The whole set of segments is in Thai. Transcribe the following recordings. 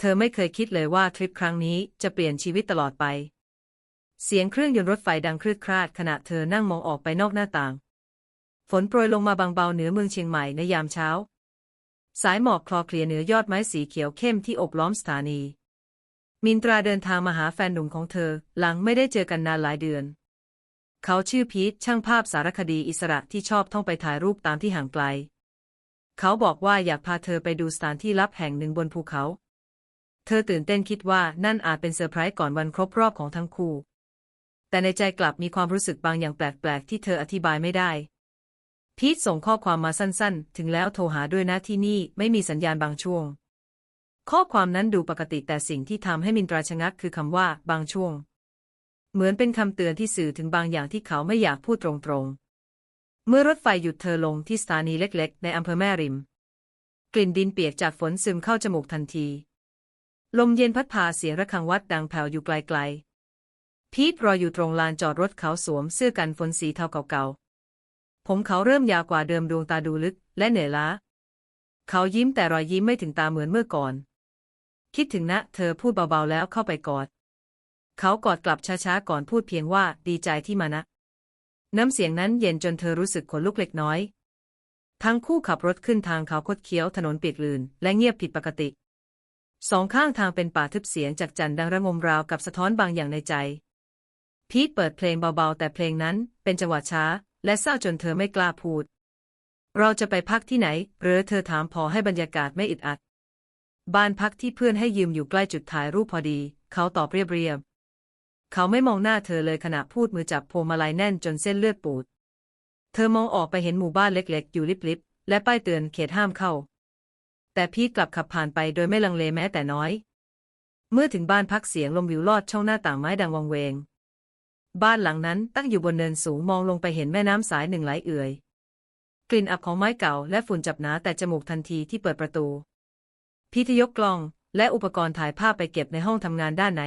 เธอไม่เคยคิดเลยว่าทริปครั้งนี้จะเปลี่ยนชีวิตตลอดไป เสียงเครื่องยนต์รถไฟดังครืดคราดขณะเธอนั่งมองออกไปนอกหน้าต่าง ฝนโปรยลงมาบางเบาเหนือเมืองเชียงใหม่ในยามเช้า สายหมอกคลอเคลียเหนือยอดไม้สีเขียวเข้มที่อบล้อมสถานี มินตราเดินทางมาหาแฟนหนุ่มของเธอ หลังไม่ได้เจอกันนานหลายเดือน เขาชื่อพีทช่างภาพสารคดีอิสระที่ชอบท่องไปถ่ายรูปตามที่ห่างไกล เขาบอกว่าอยากพาเธอไปดูสถานที่ลับแห่งหนึ่งบนภูเขา เธอตื่นเต้นคิดว่านั่นอาจเป็นเซอร์ไพรส์ก่อนวันครบรอบของทั้งคู่ แต่ในใจกลับมีความรู้สึกบางอย่างแปลกๆ ที่เธออธิบายไม่ได้ พีทส่งข้อความมาสั้นๆ ถึงแล้วโทรหาด้วยนะที่นี่ไม่มีสัญญาณบางช่วง ข้อความนั้นดูปกติแต่สิ่งที่ทำให้มินตราชะงักคือคำว่าบางช่วง เหมือนเป็นคำเตือนที่สื่อถึงบางอย่างที่เขาไม่อยากพูดตรงๆ เมื่อรถไฟหยุดเธอลงที่สถานีเล็ก ๆ ในอำเภอแม่ริม กลิ่นดินเปียกจากฝนซึมเข้าจมูกทันที ลมเย็นพัดพาเสียงระฆังวัดดังแผ่วอยู่ไกลๆ พีทรออยู่ตรงลานจอดรถเขาสวมเสื้อกันฝนสีเทาเก่าๆ ผมเขาเริ่มยาวกว่าเดิมดวงตาดูลึกและเหนื่อยล้า เขายิ้มแต่รอยยิ้มไม่ถึงตาเหมือนเมื่อก่อน คิดถึงนะ เธอพูดเบาๆแล้วเข้าไปกอด เขากอดกลับช้าๆก่อนพูดเพียงว่าดีใจที่มานะ น้ำเสียงนั้นเย็นจนเธอรู้สึกขนลุกเล็กน้อย ทั้งคู่ขับรถขึ้นทางเขาคดเคี้ยวถนนเปียกลื่นและเงียบผิดปกติ สองข้างทางเป็นป่าทึบเสียงจากจันดังระงมราวกับสะท้อนบางอย่างในใจ พีทเปิดเพลงเบาๆ แต่เพลงนั้นเป็นจังหวะช้า และเศร้าจนเธอไม่กล้าพูด เราจะไปพักที่ไหน หรือเธอถามพอให้บรรยากาศไม่อึดอัด บ้านพักที่เพื่อนให้ยืมอยู่ใกล้จุดถ่ายรูปพอดี เขาตอบเรียบๆเขาไม่มองหน้าเธอเลยขณะพูดมือจับพวงมาลัยแน่นจนเส้นเลือดปูด เธอมองออกไปเห็นหมู่บ้านเล็กๆ อยู่ลิบๆและป้ายเตือนเขตห้ามเข้า แต่พีทกลับขับผ่านไปโดยไม่ลังเลแม้แต่น้อย เมื่อถึงบ้านพักเสียงลมวิวลอดช่องหน้าต่างไม้ดังวังเวง บ้านหลังนั้นตั้งอยู่บนเนินสูงมองลงไปเห็นแม่น้ำสายหนึ่งไหลเอื่อย กลิ่นอับของไม้เก่าและฝุ่นจับหนาแต่จมูกทันทีที่เปิดประตู พีทยกกล้องและอุปกรณ์ถ่ายภาพไปเก็บในห้องทำงานด้านใน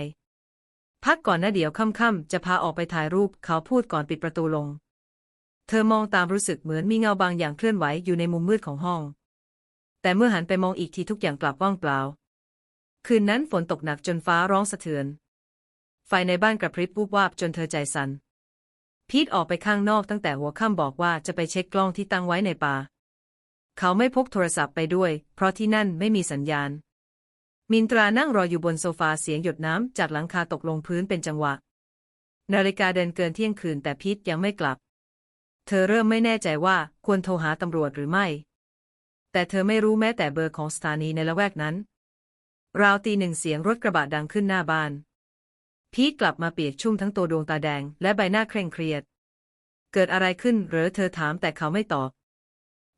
พักก่อนนะเดี๋ยวค่ำๆจะพาออกไปถ่ายรูปเขาพูดก่อนปิดประตูลง เธอมองตามรู้สึกเหมือนมีเงาบางอย่างเคลื่อนไหวอยู่ในมุมมืดของห้อง แต่เมื่อหันไปมองอีกทีทุกอย่างกลับว่างเปล่า คืนนั้นฝนตกหนักจนฟ้าร้องสะเทือน ไฟในบ้านกระพริบวูบวาบจนเธอใจสัน่น พีทออกไปข้างนอกตั้งแต่หัวค่ำบอกว่าจะไปเช็คกล้องที่ตั้งไว้ในป่า เขาไม่พกโทรศัพท์ไปด้วย เพราะที่นั่นไม่มีสัญญาณ มินตรานั่งรออยู่บนโซฟาเสียงหยดน้ำจากหลังคาตกลงพื้นเป็นจังหวะ นาฬิกาเดินเกินเที่ยงคืนแต่พีทยังไม่กลับ เธอเริ่มไม่แน่ใจว่าควรโทรหาตำรวจหรือไม่ แต่เธอไม่รู้แม้แต่เบอร์ของสถานีในละแวกนั้น ราวตีหนึ่งเสียงรถกระบะดังขึ้นหน้าบ้าน พีทกลับมาเปียกชุ่มทั้งตัวดวงตาแดง และใบหน้าเคร่งเครียด เกิดอะไรขึ้นหรือเธอถามแต่เขาไม่ตอบ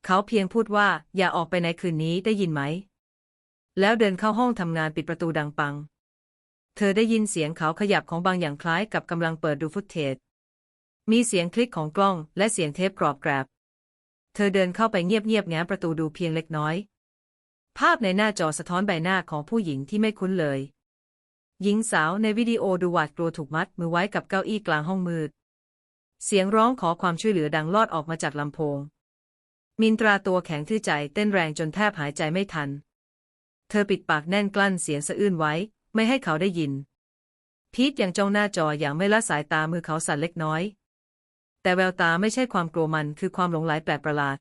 เขาเพียงพูดว่าอย่าออกไปในคืนนี้ได้ยินไหม แล้วเดินเข้าห้องทำงานปิดประตูดังปัง เธอได้ยินเสียงเขาขยับของบางอย่างคล้ายกับกำลังเปิดดูฟุตเทจมีเสียงคลิกของกล้องและเสียงเทปกรอบแกรบ เธอเดินเข้าไปเงียบๆแง้มประตูดูเพียงเล็กน้อย ภาพในหน้าจอสะท้อนใบหน้าของผู้หญิงที่ไม่คุ้นเลย หญิงสาวในวิดีโอดูหวาดกลัวถูกมัดมือไว้กับเก้าอี้กลางห้องมืด เสียงร้องขอความช่วยเหลือดังลอดออกมาจากลำโพง มินตราตัวแข็งทื่อใจเต้นแรงจนแทบหายใจไม่ทัน เธอปิดปากแน่นกลั้นเสียงสะอื้นไว้ ไม่ให้เขาได้ยิน พีทยังจ้องหน้าจออย่างไม่ละสายตามือเขาสั่นเล็กน้อย แต่แววตาไม่ใช่ความกลัวมันคือความหลงไหลแปลกประหลาด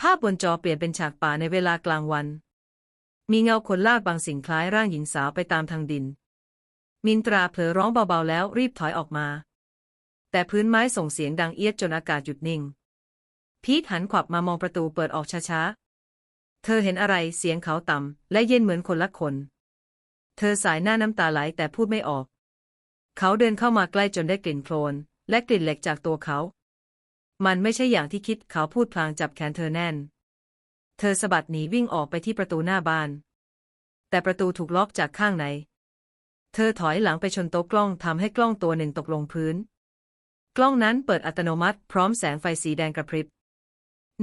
ภาพบนจอเปลี่ยนเป็นฉากป่าในเวลากลางวัน มีเงาคนลากบางสิ่งคล้ายร่างหญิงสาวไปตามทางดิน มินตราเผลอร้องเบาๆแล้วรีบถอยออกมา แต่พื้นไม้ส่งเสียงดังเอียดจนอากาศหยุดนิ่ง พีทหันขวับมามองประตูเปิดออกช้าๆ เธอเห็นอะไรเสียงเขาต่ำและเย็นเหมือนคนละคน เธอสายหน้าน้ำตาไหลแต่พูดไม่ออก เขาเดินเข้ามาใกล้จนได้กลิ่นโคลน และกลิ่นเหล็กจากตัวเขา มันไม่ใช่อย่างที่คิดเขาพูดพลางจับแขนเธอแน่น เธอสะบัดหนีวิ่งออกไปที่ประตูหน้าบ้าน แต่ประตูถูกล็อกจากข้างในเธอถอยหลังไปชนโต๊ะกล้องทำให้กล้องตัวหนึ่งตกลงพื้น กล้องนั้นเปิดอัตโนมัติพร้อมแสงไฟสีแดงกระพริบ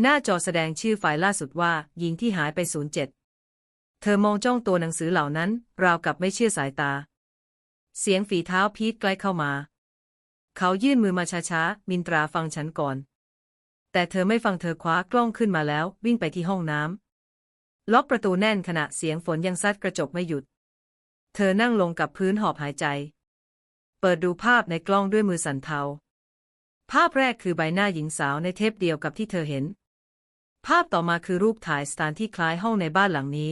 หน้าจอแสดงชื่อไฟล์ล่าสุดว่าหญิงที่หายไป 07 เธอมองจ้องตัวหนังสือเหล่านั้น ราวกับไม่เชื่อสายตา เสียงฝีเท้าพีทใกล้เข้ามา เขายื่นมือมาช้าๆ มินตราฟังฉันก่อน แต่เธอไม่ฟังเธอคว้ากล้องขึ้นมาแล้ว วิ่งไปที่ห้องน้ำล็อกประตูแน่นขณะเสียงฝนยังซัดกระจกไม่หยุด เธอนั่งลงกับพื้นหอบหายใจ เปิดดูภาพในกล้องด้วยมือสั่นเทา ภาพแรกคือใบหน้าหญิงสาวในเทปเดียวกับที่เธอเห็น ภาพต่อมาคือรูปถ่ายสถานที่คล้ายห้องในบ้านหลังนี้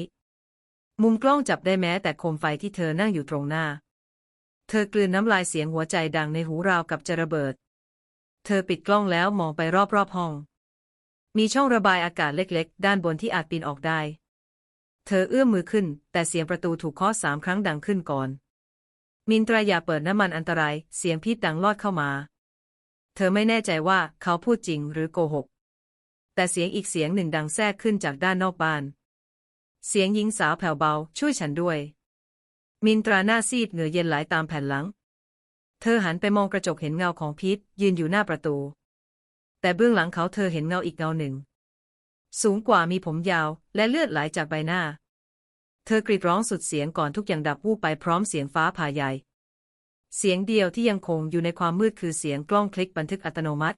มุมกล้องจับได้แม้แต่โคมไฟที่เธอนั่งอยู่ตรงหน้า เธอกลืนน้ำลายเสียงหัวใจดังในหูราวกับจะระเบิด เธอปิดกล้องแล้วมองไปรอบๆห้อง มีช่องระบายอากาศเล็กๆ ด้านบนที่อาจปีนออกได้ เธอเอื้อมมือขึ้น แต่เสียงประตูถูกเคาะสามครั้งดังขึ้นก่อน มินตรายาเปิดน้ำมันอันตราย เสียงพิษดังลอดเข้ามา เธอไม่แน่ใจว่าเขาพูดจริงหรือโกหก แต่เสียงอีกเสียงหนึ่งดังแทรกขึ้นจากด้านนอกบ้าน เสียงหญิงสาวแผ่วเบา ช่วยฉันด้วย มินตราหน้าซีดเหงื่อเย็นไหลตามแผ่นหลัง เธอหันไปมองกระจกเห็นเงาของพีทยืนอยู่หน้าประตู แต่เบื้องหลังเขาเธอเห็นเงาอีกเงาหนึ่ง สูงกว่ามีผมยาวและเลือดไหลจากใบหน้า เธอกรีดร้องสุดเสียงก่อนทุกอย่างดับวูบไปพร้อมเสียงฟ้าผ่าใหญ่ เสียงเดียวที่ยังคงอยู่ในความมืดคือเสียงกล้องคลิกบันทึกอัตโนมัติ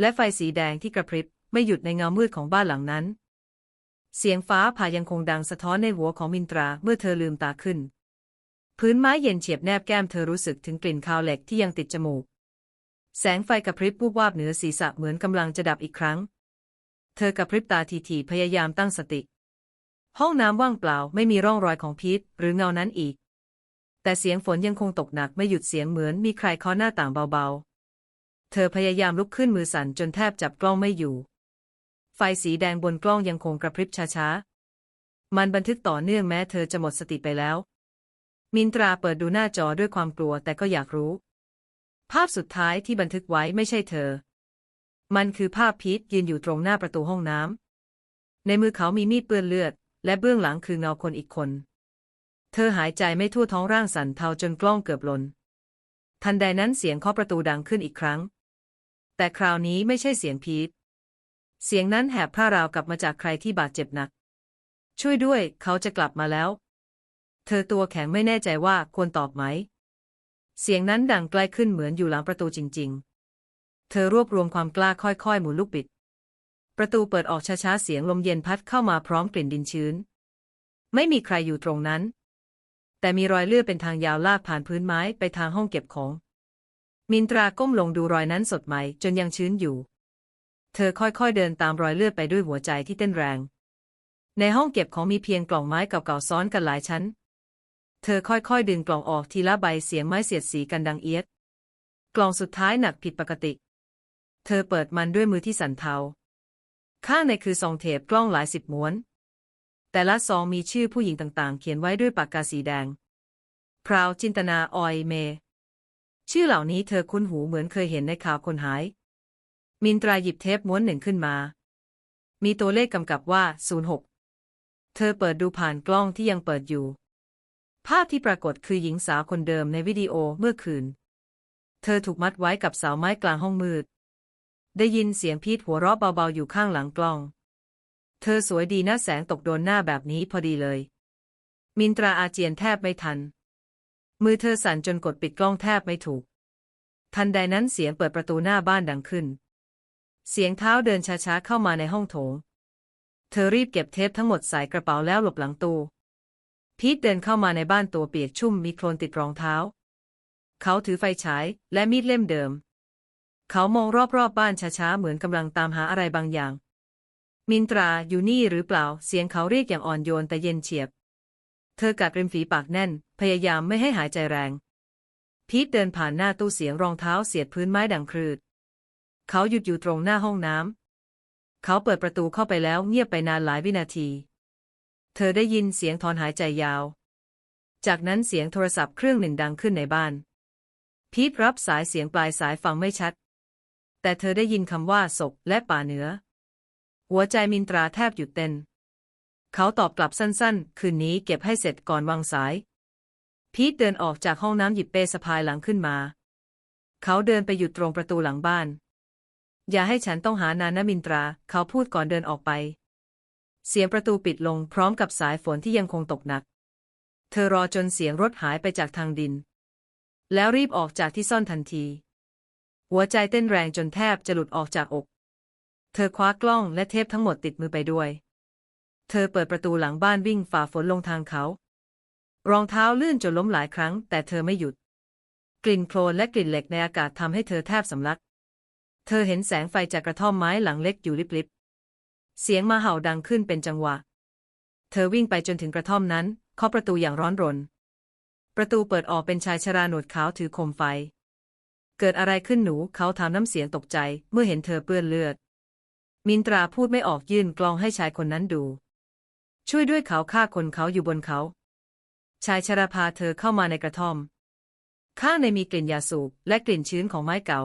และไฟสีแดงที่กระพริบไม่หยุดในเงามืดของบ้านหลังนั้น เสียงฟ้าผ่ายังคงดังสะท้อนในหัวของมินตราเมื่อเธอลืมตาขึ้น พื้นไม้เย็นเฉียบแนบแก้มเธอรู้สึกถึงกลิ่นคาวเหล็กที่ยังติดจมูก แสงไฟกระพริบวูบวาบเหนือศีรษะเหมือนกำลังจะดับอีกครั้ง เธอกระพริบตาทีๆพยายามตั้งสติ ห้องน้ำว่างเปล่าไม่มีร่องรอยของพีทหรือเงานั้นอีก แต่เสียงฝนยังคงตกหนักไม่หยุดเสียงเหมือนมีใครเคาะหน้าต่างเบาๆ เธอพยายามลุกขึ้นมือสั่นจนแทบจับกล้องไม่อยู่ ไฟสีแดงบนกล้องยังคงกระพริบช้าๆ มันบันทึกต่อเนื่องแม้เธอจะหมดสติไปแล้ว มินตราเปิดดูหน้าจอด้วยความกลัวแต่ก็อยากรู้ ภาพสุดท้ายที่บันทึกไว้ไม่ใช่เธอ มันคือภาพพีทยืนอยู่ตรงหน้าประตูห้องน้ำ ในมือเขามีมีดเปื้อนเลือด และเบื้องหลังคือเงาคนอีกคน เธอหายใจไม่ทั่วท้องร่างสั่นเทาจนกล้องเกือบหล่นทันใดนั้นเสียงเคาะประตูดังขึ้นอีกครั้ง แต่คราวนี้ไม่ใช่เสียงพีทเสียงนั้นแหบพร่าราวกลับมาจากใครที่บาดเจ็บหนัก ช่วยด้วย เขาจะกลับมาแล้ว เธอตัวแข็งไม่แน่ใจว่าควรตอบไหม เสียงนั้นดังใกล้ขึ้นเหมือนอยู่หลังประตูจริง ๆ เธอรวบรวมความกล้าค่อยๆ หมุนลูกบิด ประตูเปิดออกช้าๆ เสียงลมเย็นพัดเข้ามาพร้อมกลิ่นดินชื้น ไม่มีใครอยู่ตรงนั้น แต่มีรอยเลือดเป็นทางยาวลากผ่านพื้นไม้ไปทางห้องเก็บของ มินตราก้มลงดูรอยนั้นสดใหม่จนยังชื้นอยู่ เธอค่อยๆ เดินตามรอยเลือดไปด้วยหัวใจที่เต้นแรง ในห้องเก็บของมีเพียงกล่องไม้เก่าๆซ้อนกันหลายชั้น เธอค่อยๆ ดึงกล่องออกทีละใบเสียงไม้เสียดสีกันดังเอียด กล่องสุดท้ายหนักผิดปกติ เธอเปิดมันด้วยมือที่สั่นเทา ข้างในคือซองเทปกล้องหลายสิบม้วน แต่ละซองมีชื่อผู้หญิงต่างๆ เขียนไว้ด้วยปากกาสีแดง พราวจินตนาออยเม ชื่อเหล่านี้เธอคุ้นหูเหมือนเคยเห็นในข่าวคนหาย มินตราหยิบเทปม้วนหนึ่งขึ้นมา มีตัวเลขกำกับว่า 06 เธอเปิดดูผ่านกล้องที่ยังเปิดอยู่ ภาพที่ปรากฏคือหญิงสาวคนเดิมในวิดีโอเมื่อคืน เธอถูกมัดไว้กับเสาไม้กลางห้องมืด ได้ยินเสียงพีทหัวเราะเบาๆอยู่ข้างหลังกล้อง เธอสวยดีนะแสงตกโดนหน้าแบบนี้พอดีเลย มินตราอาเจียนแทบไม่ทัน มือเธอสั่นจนกดปิดกล้องแทบไม่ถูก ทันใดนั้นเสียงเปิดประตูหน้าบ้านดังขึ้น เสียงเท้าเดินช้าๆเข้ามาในห้องโถง เธอรีบเก็บเทปทั้งหมดใส่กระเป๋าแล้วหลบหลังตู้ พีทเดินเข้ามาในบ้านตัวเปียกชุ่มมีโคลนติดรองเท้า เขาถือไฟฉายและมีดเล่มเดิม เขามองรอบๆบบ้านช้าๆ เหมือนกำลังตามหาอะไรบางอย่าง มินตราอยู่นี่หรือเปล่า เสียงเขาเรียกอย่างอ่อนโยนแต่เย็นเฉียบ เธอกัดริมฝีปากแน่น พยายามไม่ให้หายใจแรง พีทเดินผ่านหน้าตู้เสียงรองเท้าเสียดพื้นไม้ดังครืด เขาหยุดอยู่ตรงหน้าห้องน้ำเขาเปิดประตูเข้าไปแล้วเงียบไปนานหลายวินาที เธอได้ยินเสียงถอนหายใจยาว จากนั้นเสียงโทรศัพท์เครื่องหนึ่งดังขึ้นในบ้าน พีทรับสายเสียงปลายสายฟังไม่ชัด แต่เธอได้ยินคำว่าศพและป่าเหนือ หัวใจมินตราแทบหยุดเต้น เขาตอบกลับสั้นๆ คืนนี้เก็บให้เสร็จก่อนวางสาย พีทเดินออกจากห้องน้ำหยิบเป้สะพายหลังขึ้นมา เขาเดินไปหยุดตรงประตูหลังบ้าน อย่าให้ฉันต้องหานานนะมินตรา เขาพูดก่อนเดินออกไป เสียงประตูปิดลงพร้อมกับสายฝนที่ยังคงตกหนัก เธอรอจนเสียงรถหายไปจากทางดิน แล้วรีบออกจากที่ซ่อนทันที หัวใจเต้นแรงจนแทบจะหลุดออกจากอก เธอคว้ากล้องและเทปทั้งหมดติดมือไปด้วย เธอเปิดประตูหลังบ้านวิ่งฝ่าฝนลงทางเขา รองเท้าลื่นจนล้มหลายครั้ง แต่เธอไม่หยุด กลิ่นโคลนและกลิ่นเหล็กในอากาศทำให้เธอแทบสำลัก เธอเห็นแสงไฟจากกระท่อมไม้หลังเล็กอยู่ลิบๆ เสียงมาเห่าดังขึ้นเป็นจังหวะ เธอวิ่งไปจนถึงกระท่อมนั้นเคาะประตูอย่างร้อนรน ประตูเปิดออกเป็นชายชราหนวดขาวถือโคมไฟ เกิดอะไรขึ้นหนูเขาถามน้ำเสียงตกใจเมื่อเห็นเธอเปื้อนเลือด มินตราพูดไม่ออกยื่นกลองให้ชายคนนั้นดู ช่วยด้วยเขาฆ่าคนเขาอยู่บนเขา ชายชราพาเธอเข้ามาในกระท่อม ข้างในมีกลิ่นยาสูบและกลิ่นชื้นของไม้เก่า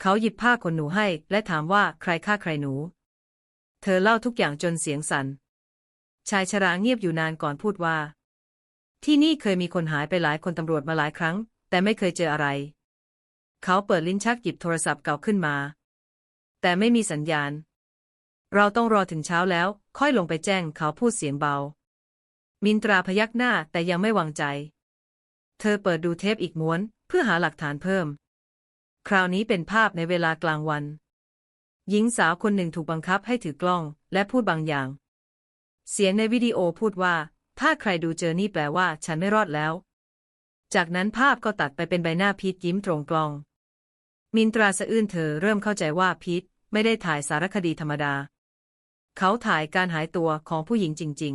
เขาหยิบผ้าขนหนูให้และถามว่าใครฆ่าใครหนู เธอเล่าทุกอย่างจนเสียงสัน่น ชายชราเงียบอยู่นานก่อนพูดว่า ที่นี่เคยมีคนหายไปหลายคนตำรวจมาหลายครั้ง แต่ไม่เคยเจออะไร เขาเปิดลิ้นชักหยิบโทรศัพท์เก่าขึ้นมา แต่ไม่มีสัญญาณ เราต้องรอถึงเช้าแล้ว ค่อยลงไปแจ้งเขาพูดเสียงเบา มินตราพยักหน้าแต่ยังไม่วางใจ เธอเปิดดูเทปอีกม้วน เพื่อหาหลักฐานเพิ่ม คราวนี้เป็นภาพในเวลากลางวัน หญิงสาวคนหนึ่งถูกบังคับให้ถือกล้อง และพูดบางอย่าง เสียงในวิดีโอพูดว่า ถ้าใครดูเจอนี่แปลว่า ฉันไม่รอดแล้ว จากนั้นภาพก็ตัดไปเป็นใบหน้าพีทยิ้มตรงกล้อง มินตราสะอื้นเธอเริ่มเข้าใจว่าพีทไม่ได้ถ่ายสารคดีธรรมดา เขาถ่ายการหายตัวของผู้หญิงจริง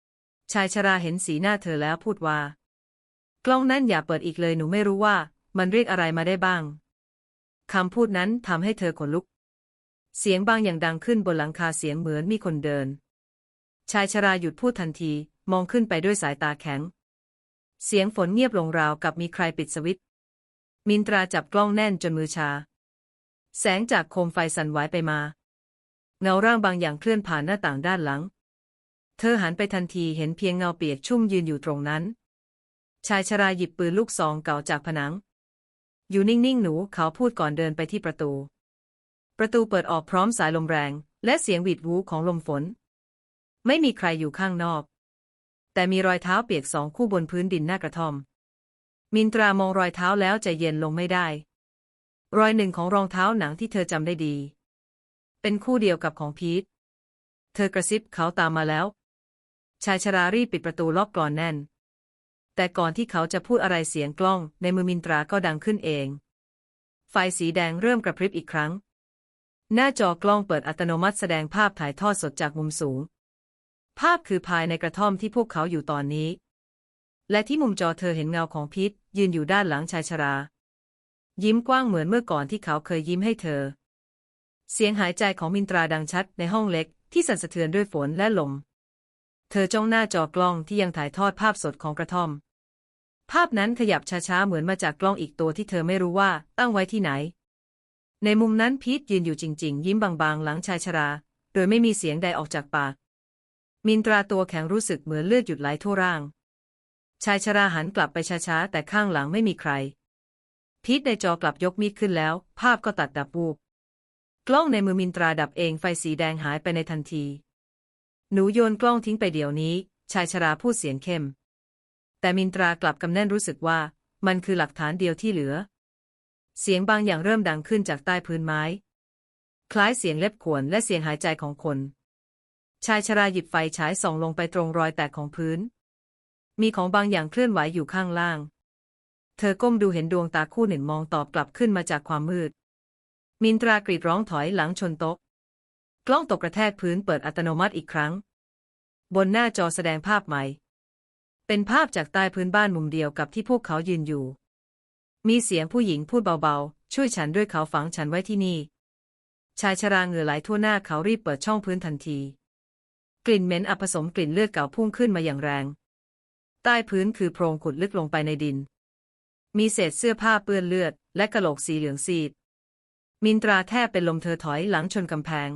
ๆ ชายชราเห็นสีหน้าเธอแล้วพูดว่า กล้องนั่นอย่าเปิดอีกเลยหนูไม่รู้ว่า มันเรียกอะไรมาได้บ้างคำพูดนั้นทำให้เธอขนลุก เสียงบางอย่างดังขึ้นบนหลังคาเสียงเหมือนมีคนเดิน ชายชราหยุดพูดทันที มองขึ้นไปด้วยสายตาแข็ง เสียงฝนเงียบลงราวกับมีใครปิดสวิตช์มินตราจับกล้องแน่นจนมือชา แสงจากโคมไฟสั่นไหวไปมา เงาร่างบางอย่างเคลื่อนผ่านหน้าต่างด้านหลัง เธอหันไปทันทีเห็นเพียงเงาเปียกชุ่มยืนอยู่ตรงนั้น ชายชราหยิบปืนลูกซองเก่าจากผนัง อยู่นิ่งๆหนูเขาพูดก่อนเดินไปที่ประตู ประตูเปิดออกพร้อมสายลมแรง และเสียงหวีดวูของลมฝน ไม่มีใครอยู่ข้างนอก แต่มีรอยเท้าเปียกสองคู่บนพื้นดินหน้ากระท่อม มินตรามองรอยเท้าแล้วใจเย็นลงไม่ได้ รอยหนึ่งของรองเท้าหนังที่เธอจำได้ดี เป็นคู่เดียวกับของพีทเธอกระซิบเขาตามมาแล้ว ชายชรารีบปิดประตูล็อกกลอนแน่น แต่ก่อนที่เขาจะพูดอะไรเสียงกล้องในมือมินตราก็ดังขึ้นเอง ไฟสีแดงเริ่มกระพริบอีกครั้ง หน้าจอกล้องเปิดอัตโนมัติแสดงภาพถ่ายทอดสดจากมุมสูง ภาพคือภายในกระท่อมที่พวกเขาอยู่ตอนนี้ และที่มุมจอเธอเห็นเงาของพีทยืนอยู่ด้านหลังชายชรา ยิ้มกว้างเหมือนเมื่อก่อนที่เขาเคยยิ้มให้เธอ เสียงหายใจของมินตราดังชัดในห้องเล็กที่สั่นสะเทือนด้วยฝนและลม เธอจ้องหน้าจอกล้องที่ยังถ่ายทอดภาพสดของกระท่อม ภาพนั้นขยับช้าๆเหมือนมาจากกล้องอีกตัวที่เธอไม่รู้ว่าตั้งไว้ที่ไหน ในมุมนั้นพีทยืนอยู่จริง ๆ ยิ้มบางๆ หลังชายชรา โดยไม่มีเสียงใดออกจากปาก มินตราตัวแข็งรู้สึกเหมือนเลือดหยุดไหลทั่วร่าง ชายชราหันกลับไปช้าๆ แต่ข้างหลังไม่มีใคร พีทในจอกลับยกมีดขึ้นแล้ว ภาพก็ตัดดับวูบกล้องในมือมินตราดับเองไฟสีแดงหายไปในทันที หนูโยนกล้องทิ้งไปเดี๋ยวนี้ ชายชราพูดเสียงเข้ม แต่มินตรากลับกำแน่นรู้สึกว่า มันคือหลักฐานเดียวที่เหลือ เสียงบางอย่างเริ่มดังขึ้นจากใต้พื้นไม้ คล้ายเสียงเล็บขวนและเสียงหายใจของคน ชายชราหยิบไฟฉายส่องลงไปตรงรอยแตกของพื้น มีของบางอย่างเคลื่อนไหวอยู่ข้างล่าง เธอก้มดูเห็นดวงตาคู่หนึ่งมองตอบกลับขึ้นมาจากความมืด มินตรากรีดร้องถอยหลังชนโต๊ะ กล้องตกกระแทกพื้นเปิดอัตโนมัติอีกครั้ง บนหน้าจอแสดงภาพใหม่ เป็นภาพจากใต้พื้นบ้านมุมเดียวกับที่พวกเขายืนอยู่ มีเสียงผู้หญิงพูดเบาๆ ช่วยฉันด้วยเขาฝังฉันไว้ที่นี่ ชายชราเหงื่อไหลทั่วหน้าเขารีบเปิดช่องพื้นทันที กลิ่นเหม็นอับผสมกลิ่นเลือดเก่าพุ่งขึ้นมาอย่างแรง ใต้พื้นคือโพรงขุดลึกลงไปในดิน มีเศษเสื้อผ้าเปื้อนเลือด และกระโหลกสีเหลืองซีด มินตราแทบเป็นลมเธอถอยหลังชนกำแพง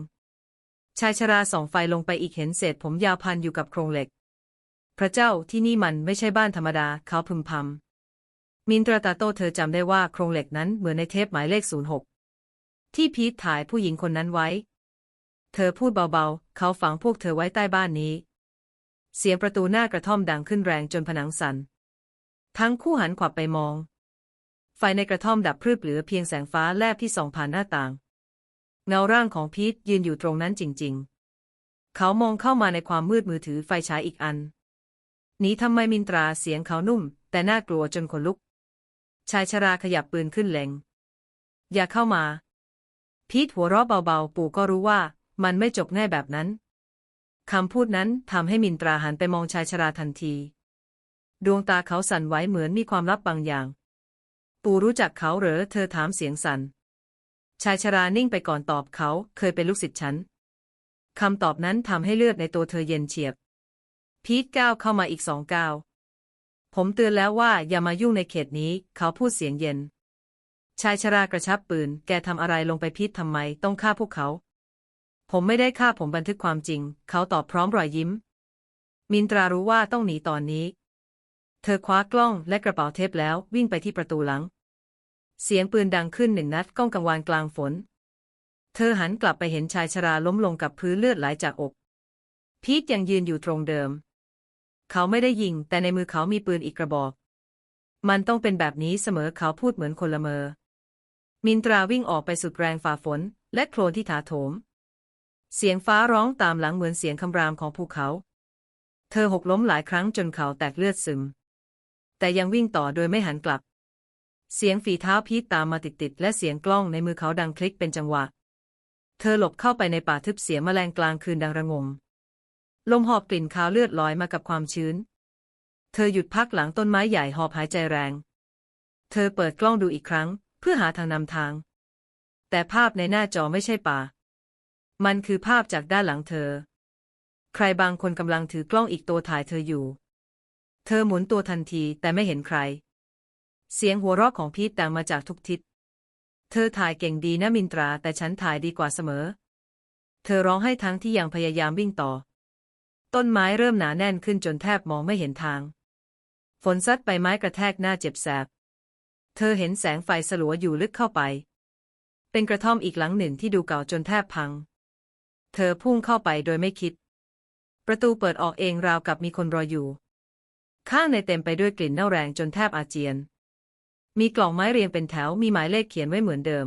ชายชราส่องไฟลงไปอีกเห็นเศษผมยาวพันอยู่กับโครงเหล็ก พระเจ้าที่นี่มันไม่ใช่บ้านธรรมดาเขาพึมพำ มินตราตาโตเธอจำได้ว่าโครงเหล็กนั้นเหมือนในเทปหมายเลข 06 ที่พีทถ่ายผู้หญิงคนนั้นไว้ เธอพูดเบาๆ เขาฝังพวกเธอไว้ใต้บ้านนี้ เสียงประตูหน้ากระท่อมดังขึ้นแรงจนผนังสัน่น ทั้งคู่หันขวับไปมอง ไฟในกระท่อมดับพรึบเหลือเพียงแสงฟ้าแลบที่ส่องผ่านหน้าต่าง เงาร่างของพีทยืนอยู่ตรงนั้นจริง ๆ เขามองเข้ามาในความมืดมือถือไฟฉายอีกอัน นีทำไมมินตราเสียงเขานุ่ม แต่น่ากลัวจนขนลุก ชายชราขยับปืนขึ้นเล็ง อย่าเข้ามา พีทหัวเราะเบาๆ ปู่ก็รู้ว่ามันไม่จบแน่แบบนั้น คำพูดนั้นทำให้มินตราหันไปมองชายชราทันที ดวงตาเขาสั่นไหวเหมือนมีความลับบางอย่าง ปู่รู้จักเขาเหรอ เธอถามเสียงสั่น ชายชรานิ่งไปก่อนตอบเขาเคยเป็นลูกศิษย์ฉันคำตอบนั้นทำให้เลือดในตัวเธอเย็นเฉียบ พีทก้าวเข้ามาอีกสองก้าว ผมเตือนแล้วว่าอย่ามายุ่งในเขตนี้ เขาพูดเสียงเย็น ชายชรากระชับปืน แกทำอะไรลงไปพีททำไมต้องฆ่าพวกเขา ผมไม่ได้ฆ่าผมบันทึกความจริง เขาตอบพร้อมรอยยิ้ม มินตรารู้ว่าต้องหนีตอนนี้ เธอคว้ากล้องและกระเป๋าเทปแล้ววิ่งไปที่ประตูหลัง เสียงปืนดังขึ้นหนึ่งนัดก้องกังวานกลางฝน เธอหันกลับไปเห็นชายชราล้มลงกับพื้นเลือดไหลจากอก พีทยังยืนอยู่ตรงเดิม เขาไม่ได้ยิง แต่ในมือเขามีปืนอีกกระบอก มันต้องเป็นแบบนี้เสมอเขาพูดเหมือนคนละเมอ มินตราวิ่งออกไปสุดแรงฝ่าฝน และโคลนที่ถาโถม เสียงฟ้าร้องตามหลังเหมือนเสียงคำรามของภูเขา เธอหกล้มหลายครั้งจนเขาแตกเลือดซึม แต่ยังวิ่งต่อโดยไม่หันกลับ เสียงฝีเท้าพีทตามมาติดๆและเสียงกล้องในมือเขาดังคลิกเป็นจังหวะ เธอหลบเข้าไปในป่าทึบเสียงแมลงกลางคืนดังระงม ลมหอบกลิ่นคาวเลือดลอยมากับความชื้น เธอหยุดพักหลังต้นไม้ใหญ่หอบหายใจแรง เธอเปิดกล้องดูอีกครั้ง เพื่อหาทางนำทาง แต่ภาพในหน้าจอไม่ใช่ป่า มันคือภาพจากด้านหลังเธอ ใครบางคนกำลังถือกล้องอีกตัวถ่ายเธออยู่ เธอหมุนตัวทันทีแต่ไม่เห็นใคร เสียงหัวเราะของพีทดังมาจากทุกทิศ เธอถ่ายเก่งดีนะมินตราแต่ฉันถ่ายดีกว่าเสมอ เธอร้องให้ทั้งที่ยังพยายามวิ่งต่อ ต้นไม้เริ่มหนาแน่นขึ้นจนแทบมองไม่เห็นทาง ฝนซัดไปไม้กระแทกหน้าเจ็บแสบ เธอเห็นแสงไฟสลัวอยู่ลึกเข้าไป เป็นกระท่อมอีกหลังหนึ่งที่ดูเก่าจนแทบพัง เธอพุ่งเข้าไปโดยไม่คิด ประตูเปิดออกเองราวกับมีคนรออยู่ ข้างในเต็มไปด้วยกลิ่นเน่าแรงจนแทบอาเจียน มีกล่องไม้เรียงเป็นแถวมีหมายเลขเขียนไว้เหมือนเดิม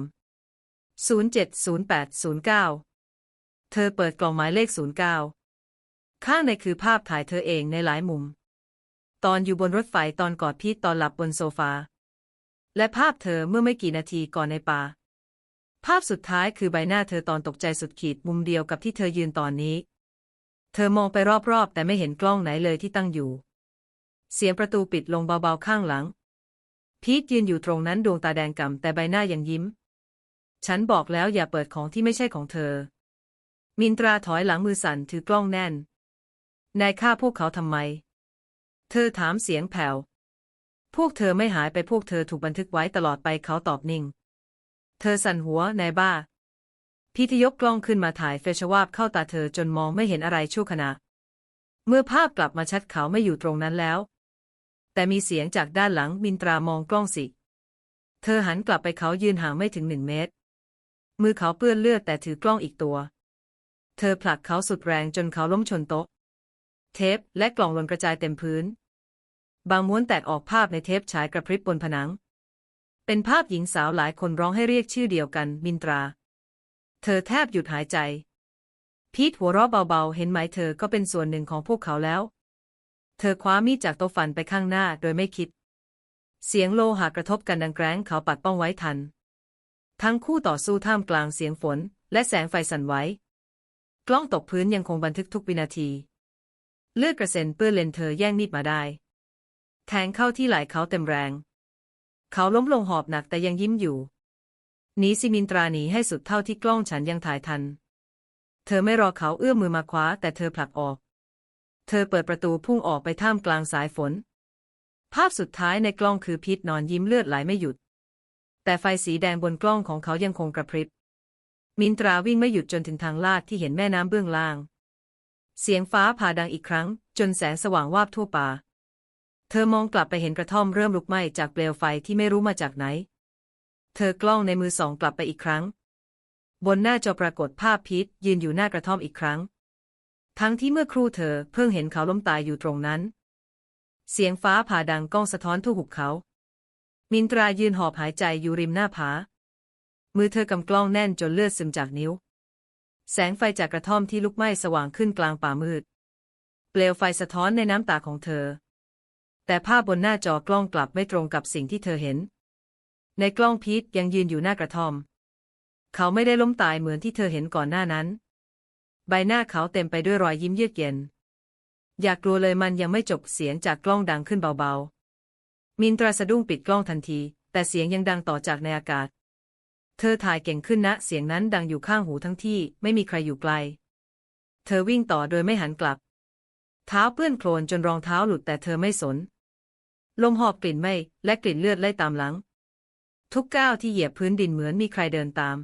070809เธอเปิดกล่องหมายเลข 09 ข้างในคือภาพถ่ายเธอเองในหลายมุม ตอนอยู่บนรถไฟตอนกอดพีทตอนหลับบนโซฟา และภาพเธอเมื่อไม่กี่นาทีก่อนในป่า ภาพสุดท้ายคือใบหน้าเธอตอนตกใจสุดขีดมุมเดียวกับที่เธอยืนตอนนี้ เธอมองไปรอบๆ แต่ไม่เห็นกล้องไหนเลยที่ตั้งอยู่ เสียงประตูปิดลงเบาๆข้างหลัง พีทยืนอยู่ตรงนั้นดวงตาแดงก่ำแต่ใบหน้ายังยิ้ม ฉันบอกแล้วอย่าเปิดของที่ไม่ใช่ของเธอ มินตราถอยหลังมือสั่นถือกล้องแน่น นายฆ่าพวกเขาทำไม เธอถามเสียงแผ่ว พวกเธอไม่หายไปพวกเธอถูกบันทึกไว้ตลอดไปเขาตอบนิ่ง เธอสั่นหัวนายบ้า พิทยกกล้องขึ้นมาถ่ายเฟชวาบเข้าตาเธอจนมองไม่เห็นอะไรชั่วขณะ เมื่อภาพกลับมาชัดเขาไม่อยู่ตรงนั้นแล้ว แต่มีเสียงจากด้านหลังมินตรามองกล้องสิ เธอหันกลับไปเขายืนห่างไม่ถึงหนึ่งเมตร มือเขาเปื้อนเลือดแต่ถือกล้องอีกตัว เธอผลักเขาสุดแรงจนเขาล้มชนโต๊ะ เทป และกล่องหล่นกระจายเต็มพื้น บางม้วนแตกออกภาพในเทปฉายกระพริบบนผนัง เป็นภาพหญิงสาวหลายคนร้องให้เรียกชื่อเดียวกัน มินตรา เธอแทบหยุดหายใจ พีทหัวเราะเบาๆ เห็นไหมเธอก็เป็นส่วนหนึ่งของพวกเขาแล้ว เธอคว้ามีดจากโต๊ะฟันไปข้างหน้าโดยไม่คิด เสียงโลหะกระทบกันดังแกร้งเขาปัดป้องไว้ทัน ทั้งคู่ต่อสู้ท่ามกลางเสียงฝน และแสงไฟสั่นไหวกล้องตกพื้นยังคงบันทึกทุกวินาที เลือดกระเซ็นเปื้อนเลนเธอแย่งมีดมาได้ แทงเข้าที่ไหล่เขาเต็มแรง เขาล้มลงหอบหนักแต่ยังยิ้มอยู่หนีสิมินตราหนีให้สุดเท่าที่กล้องฉันยังถ่ายทัน เธอไม่รอเขาเอื้อมมือมาคว้า แต่เธอผลักออก เธอเปิดประตูพุ่งออกไปท่ามกลางสายฝน ภาพสุดท้ายในกล้องคือพีทนอนยิ้มเลือดไหลไม่หยุด แต่ไฟสีแดงบนกล้องของเขายังคงกระพริบ มินตราวิ่งไม่หยุดจนถึงทางลาดที่เห็นแม่น้ำเบื้องล่าง เสียงฟ้าผ่าดังอีกครั้ง จนแสงสว่างวาบทั่วป่า เธอมองกลับไปเห็นกระท่อมเริ่มลุกไหม้จากเปลวไฟที่ไม่รู้มาจากไหน เธอกล้องในมือสองกลับไปอีกครั้ง บนหน้าจอปรากฏภาพพีทยืนอยู่หน้ากระท่อมอีกครั้ง ทั้งที่เมื่อครู่เธอเพิ่งเห็นเขาล้มตายอยู่ตรงนั้น เสียงฟ้าผ่าดังก้องสะท้อนทั่วหุบเขา มินตรายืนหอบหายใจอยู่ริมหน้าผา มือเธอกำกล้องแน่นจนเลือดซึมจากนิ้ว แสงไฟจากกระท่อมที่ลุกไหม้สว่างขึ้นกลางป่ามืด เปลวไฟสะท้อนในน้ำตาของเธอ แต่ภาพบนหน้าจอกล้องกลับไม่ตรงกับสิ่งที่เธอเห็น ในกล้องพีทยังยืนอยู่หน้ากระท่อม เขาไม่ได้ล้มตายเหมือนที่เธอเห็นก่อนหน้านั้น ใบหน้าเขาเต็มไปด้วยรอยยิ้มเยือกเย็น อยากกลัวเลยมันยังไม่จบเสียงจากกล้องดังขึ้นเบาๆ มินตราสะดุ้งปิดกล้องทันที แต่เสียงยังดังต่อจากในอากาศ เธอถ่ายเก่งขึ้นนะ เสียงนั้นดังอยู่ข้างหูทั้งที่ไม่มีใครอยู่ไกล เธอวิ่งต่อโดยไม่หันกลับ เท้าเปื้อนโคลนจนรองเท้าหลุดแต่เธอไม่สน ลมหอบกลิ่นไหม้และกลิ่นเลือดไล่ตามหลัง ทุกก้าวที่เหยียบพื้นดินเหมือนมีใครเดินตาม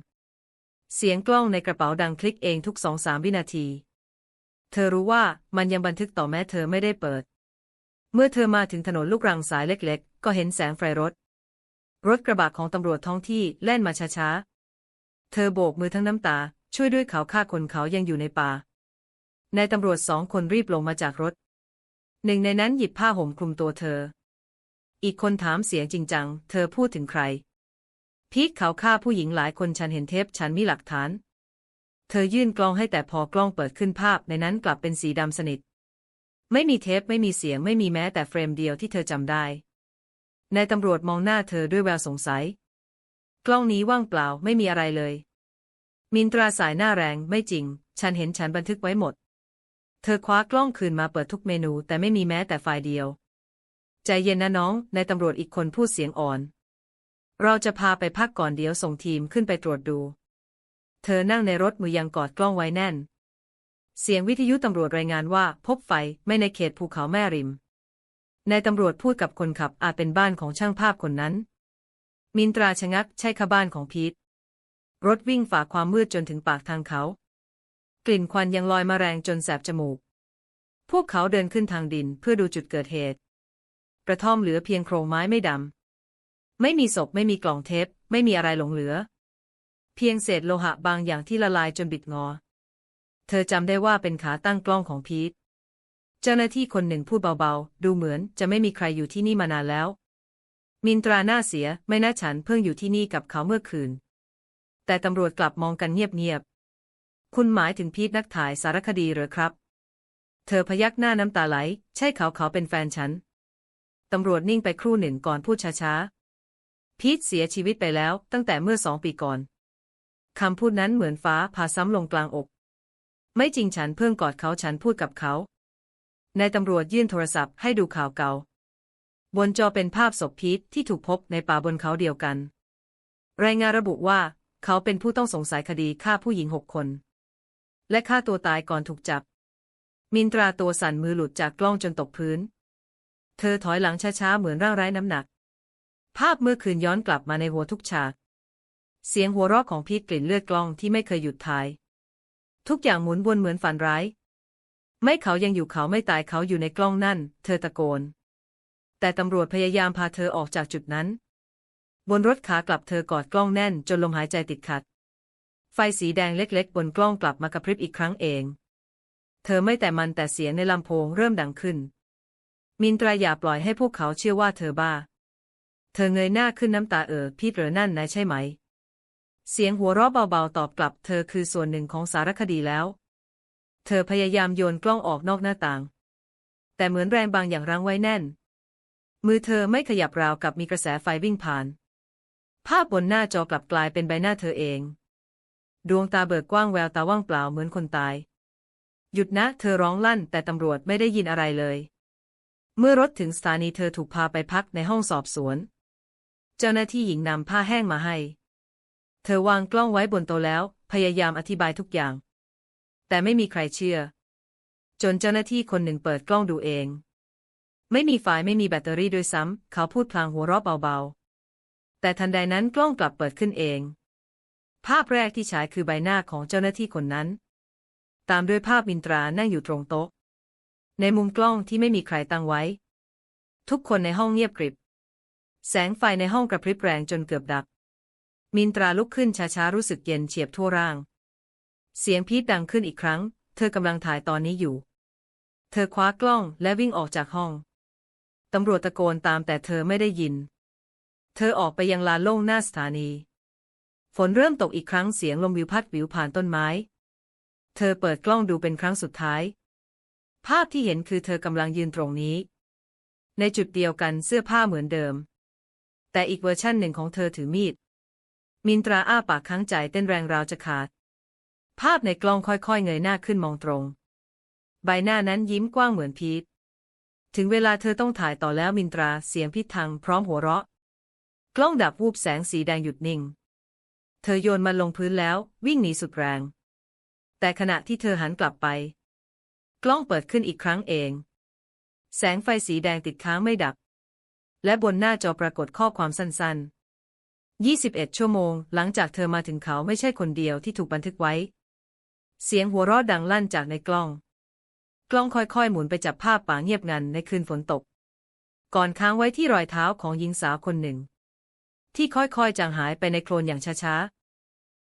เสียงกล้องในกระเป๋าดังคลิกเองทุกสองสามวินาที เธอรู้ว่ามันยังบันทึกต่อแม้เธอไม่ได้เปิด เมื่อเธอมาถึงถนนลูกรังสายเล็ก ๆ ก็เห็นแสงไฟรถ รถกระบะของตำรวจท้องที่แล่นมาช้าๆ เธอโบกมือทั้งน้ำตา ช่วยด้วยเขาฆ่าคนเขายังอยู่ในป่านายตำรวจสองคนรีบลงมาจากรถ หนึ่งในนั้นหยิบผ้าห่มคลุมตัวเธอ อีกคนถามเสียงจริงจัง เธอพูดถึงใคร พีทเขาฆ่าผู้หญิงหลายคนฉันเห็นเทปฉันมีหลักฐาน เธอยื่นกล้องให้แต่พอกล้องเปิดขึ้นภาพในนั้นกลับเป็นสีดำสนิท ไม่มีเทปไม่มีเสียงไม่มีแม้แต่เฟรมเดียวที่เธอจำได้ นายตำรวจมองหน้าเธอด้วยแววสงสัย กล้องนี้ว่างเปล่าไม่มีอะไรเลย มินตราสายหน้าแรงไม่จริง ฉันเห็นฉันบันทึกไว้หมด เธอคว้ากล้องคืนมาเปิดทุกเมนูแต่ไม่มีแม้แต่ไฟล์เดียว ใจเย็นนะน้องนายตำรวจอีกคนพูดเสียงอ่อน เราจะพาไปพักก่อนเดี๋ยวส่งทีมขึ้นไปตรวจดู เธอนั่งในรถมือยังกอดกล้องไว้แน่น เสียงวิทยุตำรวจรายงานว่า พบไฟไม่ในเขตภูเขาแม่ริม นายตำรวจพูดกับคนขับอาจเป็นบ้านของช่างภาพคนนั้น มินตราชะงักใช่ค่ะบ้านของพีทรถวิ่งฝ่าความมืดจนถึงปากทางเขา กลิ่นควันยังลอยมาแรงจนแสบจมูก พวกเขาเดินขึ้นทางดินเพื่อดูจุดเกิดเหตุ กระท่อมเหลือเพียงโครงไม้ไม่ดำ ไม่มีศพไม่มีกล่องเทป ไม่มีอะไรหลงเหลือ เพียงเศษโลหะบางอย่างที่ละลายจนบิดงอ เธอจำได้ว่าเป็นขาตั้งกล้องของพีท เจ้าหน้าที่คนหนึ่งพูดเบาๆ ดูเหมือนจะไม่มีใครอยู่ที่นี่มานานแล้ว มินตราหน้าเสียไม่น่าฉันเพิ่งอยู่ที่นี่กับเขาเมื่อคืน แต่ตำรวจกลับมองกันเงียบๆ คุณหมายถึงพีทนักถ่ายสารคดีเหรอครับ เธอพยักหน้าน้ำตาไหล ใช่เขาเขาเป็นแฟนฉัน ตำรวจนิ่งไปครู่หนึ่งก่อนพูดช้าๆ พีทเสียชีวิตไปแล้วตั้งแต่เมื่อสองปีก่อน คำพูดนั้นเหมือนฟ้าผ่าซ้ำลงกลางอก ไม่จริงฉันเพิ่งกอดเขาฉันพูดกับเขา นายตำรวจยื่นโทรศัพท์ให้ดูข่าวเก่า บนจอเป็นภาพศพพีทที่ถูกพบในป่าบนเขาเดียวกัน รายงานระบุว่า เขาเป็นผู้ต้องสงสัยคดีฆ่าผู้หญิงหกคน และฆ่าตัวตายก่อนถูกจับ มินตราตัวสั่นมือหลุดจากกล้องจนตกพื้น เธอถอยหลังช้าๆเหมือนร่างไร้น้ำหนัก ภาพเมื่อคืนย้อนกลับมาในหัวทุกฉาก เสียงหัวเราะของพีทกลิ่นเลือดกล้องที่ไม่เคยหยุดถ่าย ทุกอย่างหมุนวนเหมือนฝันร้าย ไม่เขายังอยู่เขาไม่ตายเขาอยู่ในกล้องนั่น เธอตะโกน แต่ตำรวจพยายามพาเธอออกจากจุดนั้น บนรถขากลับเธอกอดกล้องแน่นจนลมหายใจติดขัด ไฟสีแดงเล็กๆ บนกล้องกลับมากระพริบอีกครั้งเอง เธอไม่แต่มันแต่เสียงในลำโพงเริ่มดังขึ้น มินตราอย่าปล่อยให้พวกเขาเชื่อว่าเธอบ้า เธอเงยหน้าขึ้นน้ำตาเอ่อพี่เหรอนั่นนายใช่ไหม เสียงหัวเราะเบาๆตอบกลับ เธอคือส่วนหนึ่งของสารคดีแล้ว เธอพยายามโยนกล้องออกนอกหน้าต่าง แต่เหมือนแรงบางอย่างรั้งไว้แน่น มือเธอไม่ขยับราวกับมีกระแสไฟวิ่งผ่าน ภาพบนหน้าจอกลับกลายเป็นใบหน้าเธอเอง ดวงตาเบิกกว้างแววตาว่างเปล่าเหมือนคนตาย หยุดนะ เธอร้องลั่น แต่ตำรวจไม่ได้ยินอะไรเลย เมื่อรถถึงสถานีเธอถูกพาไปพักในห้องสอบสวน เจ้าหน้าที่หญิงนำผ้าแห้งมาให้ เธอวางกล้องไว้บนโต๊ะแล้ว พยายามอธิบายทุกอย่าง แต่ไม่มีใครเชื่อ จนเจ้าหน้าที่คนหนึ่งเปิดกล้องดูเอง ไม่มีไฟล์ไม่มีแบตเตอรี่ด้วยซ้ำ เขาพูดพลางหัวเราะเบาๆ แต่ทันใดนั้นกล้องกลับเปิดขึ้นเอง ภาพแรกที่ฉายคือใบหน้าของเจ้าหน้าที่คนนั้น ตามด้วยภาพมินตรานั่งอยู่ตรงโต๊ะ ในมุมกล้องที่ไม่มีใครตั้งไว้ ทุกคนในห้องเงียบกริบ แสงไฟในห้องกระพริบแรงจนเกือบดับ มินตราลุกขึ้นช้าๆรู้สึกเย็นเฉียบทั่วร่าง เสียงพีทดังขึ้นอีกครั้ง เธอกำลังถ่ายตอนนี้อยู่ เธอคว้ากล้องและวิ่งออกจากห้อง ตำรวจตะโกนตามแต่เธอไม่ได้ยิน เธอออกไปยังลานโล่งหน้าสถานี ฝนเริ่มตกอีกครั้งเสียงลมวิวพัดวิวผ่านต้นไม้ เธอเปิดกล้องดูเป็นครั้งสุดท้าย ภาพที่เห็นคือเธอกำลังยืนตรงนี้ ในจุดเดียวกันเสื้อผ้าเหมือนเดิม แต่อีกเวอร์ชั่นหนึ่งของเธอถือมีด มินตราอ้าปากค้างใจเต้นแรงราวจะขาด ภาพในกล้องค่อยๆ เงยหน้าขึ้นมองตรง ใบหน้านั้นยิ้มกว้างเหมือนพีทถึงเวลาเธอต้องถ่ายต่อแล้วมินตราเสียงพิทังพร้อมหัวเราะ กล้องดับวูบแสงสีแดงหยุดนิ่ง เธอโยนมันลงพื้นแล้ว วิ่งหนีสุดแรง แต่ขณะที่เธอหันกลับไป กล้องเปิดขึ้นอีกครั้งเอง แสงไฟสีแดงติดค้างไม่ดับ และบนหน้าจอปรากฏข้อความสั้นๆ 21 ชั่วโมง หลังจากเธอมาถึงเขาไม่ใช่คนเดียวที่ถูกบันทึกไว้ เสียงหัวเราะดังลั่นจากในกล้อง กล้องค่อยๆ หมุนไปจับภาพป่าเงียบงันในคืนฝนตก ก่อนค้างไว้ที่รอยเท้าของหญิงสาวคนหนึ่ง ที่ค่อยๆจางหายไปในโคลนอย่างช้าๆ